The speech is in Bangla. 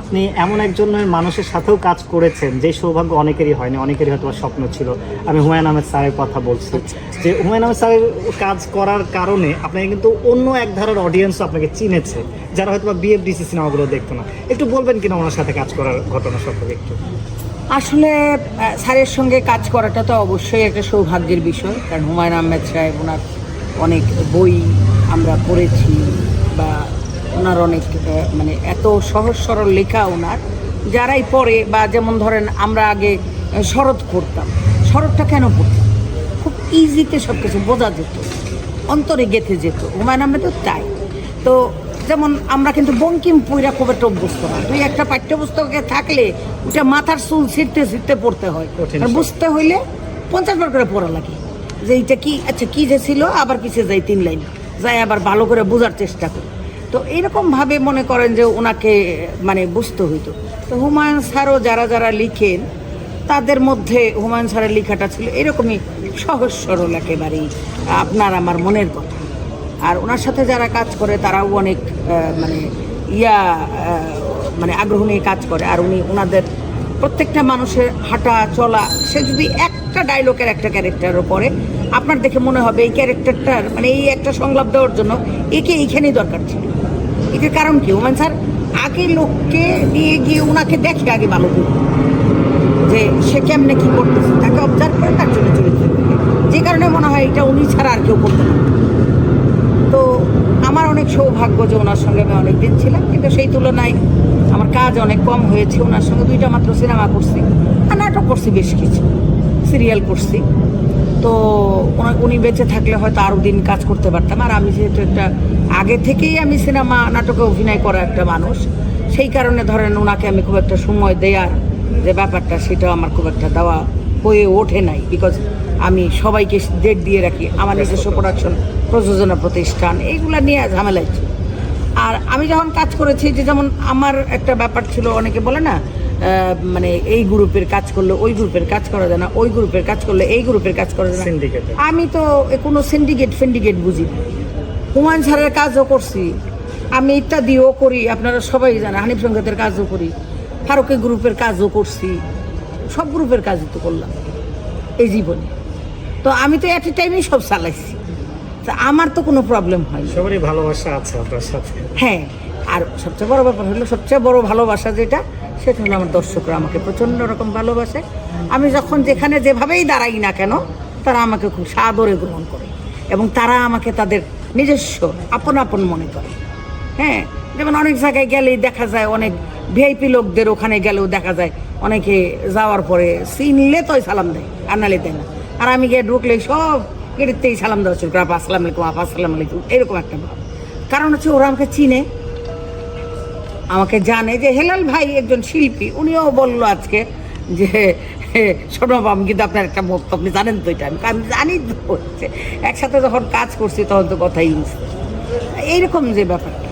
আপনি এমন একজন মানুষের সাথেও কাজ করেছেন, যে সৌভাগ্য অনেকেরই হয়নি, অনেকেরই হয়তো স্বপ্ন ছিল। আমি হুমায়ুন আহমেদ স্যারের কথা বলছি। যে হুমায়ুন আহমেদ স্যারের কাজ করার কারণে আপনাকে কিন্তু অন্য এক ধারার অডিয়েন্স আপনাকে চিনেছে, যারা হয়তো বা বিএফডিসি সিনেমাগুলো দেখতো না। একটু বলবেন কিনা ওনার সাথে কাজ করার ঘটনা সম্পর্কে একটু? আসলে স্যারের সঙ্গে কাজ করাটা তো অবশ্যই একটা সৌভাগ্যের বিষয়, কারণ হুমায়ুন আহমেদ সাহেব ওনার অনেক বই আমরা পড়েছি বা ওনার অনেক মানে এত সহজ সরল লেখা ওনার যারাই পড়ে বা যেমন ধরেন আমরা আগে শরৎ পড়তাম শরৎটা কেন পড়তাম? খুব ইজিতে সব কিছু বোঝা যেত অন্তরে গেঁথে যেত হুমায়ুন আহমেদও তাই। তো যেমন আমরা কিন্তু বঙ্কিম পুইরা খুব একটা অভ্যস্ত না দুই একটা পাঠ্যপুস্তকে থাকলে ওটা মাথার চুল ছিঁড়তে ছিঁড়তে পড়তে হয়। আর বুঝতে হইলে পঞ্চাশ বার করে পড়া লাগে। যে এইটা কি আচ্ছা কি যে ছিল আবার পিছিয়ে যাই তিন লাইন যাই আবার ভালো করে বোঝার চেষ্টা করি। তো এরকমভাবে মনে করেন যে ওনাকে মানে বুঝতে হইতো। তো হুমায়ুন স্যারও যারা যারা লিখেন, তাদের মধ্যে হুমায়ুন স্যারের লেখাটা ছিল এরকমই সহজ সরল একেবারেই, আপনার আমার মনের কথা। আর ওনার সাথে যারা কাজ করে, তারাও অনেক মানে ইয়া মানে আগ্রহ নিয়ে কাজ করে। আর উনি ওনাদের প্রত্যেকটা মানুষের হাঁটা চলা, সে যদি একটা ডায়লগের একটা ক্যারেক্টারও করে আপনার দেখে মনে হবে এই ক্যারেক্টারটার মানে এই একটা সংলাপ দেওয়ার জন্য একে এইখানেই দরকার ছিল। এটার কারণ কি? ওমান স্যার, আগে লোককে নিয়ে গিয়ে ওনাকে দেখে আগে ভালো করে। যে সে কেমনে কি করতেছে, তাকে অবজার্ভ করে তার জন্য চরিত্র। যে কারণে মনে হয় এটা উনি ছাড়া আর কেউ করতে না। তো আমার অনেক সৌভাগ্য যে ওনার সঙ্গে আমি অনেক দিন ছিলাম, কিন্তু সেই তুলনায় আমার কাজ অনেক কম হয়েছে। ওনার সঙ্গে দুইটা মাত্র সিনেমা করছি, আর নাটক করছি বেশ কিছু, সিরিয়াল করছি। তো ওনা- উনি বেঁচে থাকলে হয়তো আরও দিন কাজ করতে পারতাম। আর আমি যেহেতু একটা আগে থেকেই আমি সিনেমা নাটকে অভিনয় করা একটা মানুষ। সেই কারণে ধরেন ওনাকে আমি খুব একটা সময় দেওয়ার যে ব্যাপারটা সেটা আমার খুব একটা দেওয়া হয়ে ওঠে নাই। বিকজ আমি সবাইকে ডেট দিয়ে রাখি। আমার নিজস্ব প্রোডাকশন প্রযোজনা প্রতিষ্ঠান এইগুলা নিয়ে ঝামেলাইছি আর আমি যখন কাজ করেছি যে যেমন আমার একটা ব্যাপার ছিল অনেকে বলে না মানে এই গ্রুপের কাজ করলে ওই গ্রুপের কাজ করা যায় না ওই গ্রুপের কাজ করলে এই গ্রুপের কাজ করা যায় না। আমি তো কোনো সিন্ডিকেট ফিন্ডিকেট বুঝি না। হুমায়ুন স্যারের কাজও করছি। আমি ইত্যাদিও করি আপনারা সবাই জানেন হানিফ সংঘাতের কাজও করি ফারুকি গ্রুপের কাজও করছি সব গ্রুপের কাজই তো করলাম এই জীবনে। তো আমি তো এট এ টাইমেই সব চালাইছি। তা আমার তো কোনো প্রবলেম হয়নি সবারই ভালোবাসা আছে আপনার সাথে। হ্যাঁ। আর সবচেয়ে বড় ব্যাপার হলো, সবচেয়ে বড় ভালোবাসা যেটা, সেটা হলো আমার দর্শকরা আমাকে প্রচণ্ড রকম ভালোবাসে। আমি যখন যেখানে যেভাবেই দাঁড়াই না কেন, তারা আমাকে খুব সাদরে গ্রহণ করে এবং তারা আমাকে তাদের নিজস্ব আপন আপন মনে করে। হ্যাঁ যেমন অনেক জায়গায় গেলেই দেখা যায়, অনেক ভিআইপি লোকদের ওখানে গেলেও দেখা যায়, অনেকে যাওয়ার পরে চিনলে তোই সালাম দেয়, আর নালে দেয় না। আর আমি গিয়ে ঢুকলে সব গেটেতেই সালাম দেওয়া শুরু করে আপা আসসালাম আলাইকুম আপা আসসালাম আলাইকুম, এরকম একটা ভাব। কারণ হচ্ছে ওরা আমাকে চিনে আমাকে জানে যে হেলাল ভাই একজন শিল্পী, উনিও বলল আজকে যে, শোনো আমি কিন্তু আপনার একটা বক্তব্য আপনি জানেন তো এটা, আমি আমি জানি তো হচ্ছে একসাথে যখন কাজ করছি তখন তো কথাই। এইরকম যে ব্যাপারটা